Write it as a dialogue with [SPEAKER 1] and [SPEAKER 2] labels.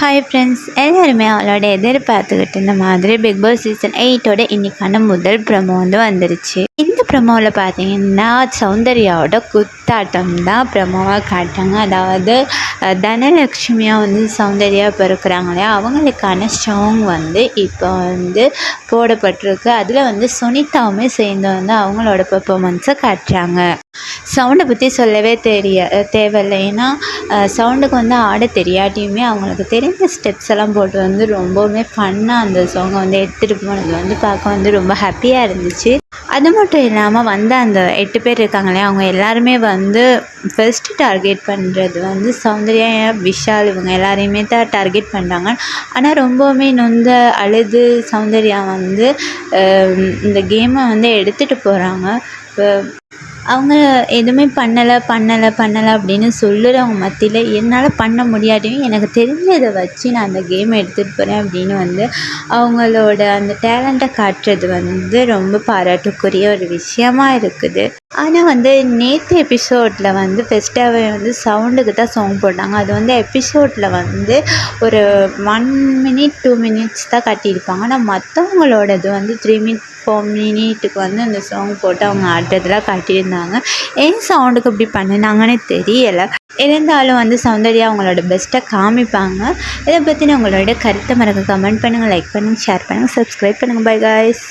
[SPEAKER 1] Hi friends எல்லாருமே அவளோட எதிர்பார்த்துக்கிட்டு இந்த மாதிரி பிக் பாஸ் சீசன் எயிட்டோட இன்னைக்கான முதல் ப்ரமோ வந்து வந்துருச்சு. ப்ரமோவில் பார்த்தீங்கன்னா சௌந்தர்யாவோட குத்தாட்டம் தான் ப்ரமோவாக காட்டுறாங்க. அதாவது தனலக்ஷ்மியாக தனலட்சுமியாக வந்து சௌந்தர்யா இப்போ இல்லையா? அவங்களுக்கான சாங் வந்து இப்போ வந்து போடப்பட்டிருக்கு. அதில் வந்து சுனிதாவுமே சேர்ந்து வந்து அவங்களோட பெர்ஃபார்மன்ஸை காட்டுறாங்க. சவுண்டை பற்றி சொல்லவே தெரிய தேவையில்லை. ஏன்னா சவுண்டுக்கு வந்து ஆட தெரியாட்டியுமே அவங்களுக்கு தெரிஞ்ச ஸ்டெப்ஸ் எல்லாம் போட்டு வந்து ரொம்பவுமே ஃபன்னாக அந்த சாங்கை வந்து எடுத்துகிட்டு போனது வந்து பார்க்க வந்து ரொம்ப ஹாப்பியாக இருந்துச்சு. அது மட்டும் இல்லாமல் வந்து அந்த எட்டு பேர் இருக்காங்களே அவங்க எல்லாருமே வந்து ஃபஸ்ட்டு டார்கெட் பண்ணுறது வந்து சௌந்தர்யா விஷால் இவங்க எல்லாரையுமே தான் டார்கெட் பண்ணுறாங்க ஆனால் ரொம்பவுமே நொந்த அழுது சௌந்தர்யா வந்து இந்த கேமை வந்து எடுத்துகிட்டு போகிறாங்க இப்போ அவங்க எதுவுமே பண்ணலை பண்ணலை பண்ணலை அப்படின்னு சொல்லுறவங்க மத்தியில் என்னால் பண்ண முடியாட்டியும் எனக்கு தெரிஞ்சதை வச்சு நான் அந்த கேமை எடுத்துகிட்டு போகிறேன் அப்படின்னு வந்து அவங்களோட அந்த டேலண்ட்டை காட்டுறது வந்து ரொம்ப பாராட்டுக்குரிய ஒரு விஷயமா இருக்குது. ஆனால் வந்து நேற்று எபிசோடில் வந்து ஃபெஸ்ட்டாகவே வந்து சவுண்டுக்கு தான் சாங் போட்டாங்க. அது வந்து எபிசோடில் வந்து ஒரு ஒன் மினிட் டூ மினிட்ஸ் தான் கட்டியிருப்பாங்க. ஆனால் மற்றவங்களோடது வந்து த்ரீ மினிட் ஃபோர் மினிட்டுக்கு வந்து அந்த சாங் போட்டு அவங்க ஆடுறதெல்லாம் காட்டியிருந்தாங்க. ஏன் சவுண்டுக்கு இப்படி பண்ணினாங்கன்னு தெரியலை. இருந்தாலும் வந்து சௌந்தர்யா அவங்களோட பெஸ்ட்டை காமிப்பாங்க. இதை பற்றின உங்களோட கருத்தை மறக்க கமெண்ட் பண்ணுங்கள் லைக் பண்ணுங்கள் ஷேர் பண்ணுங்கள் சப்ஸ்கிரைப் பண்ணுங்கள் பை காய்ஸ்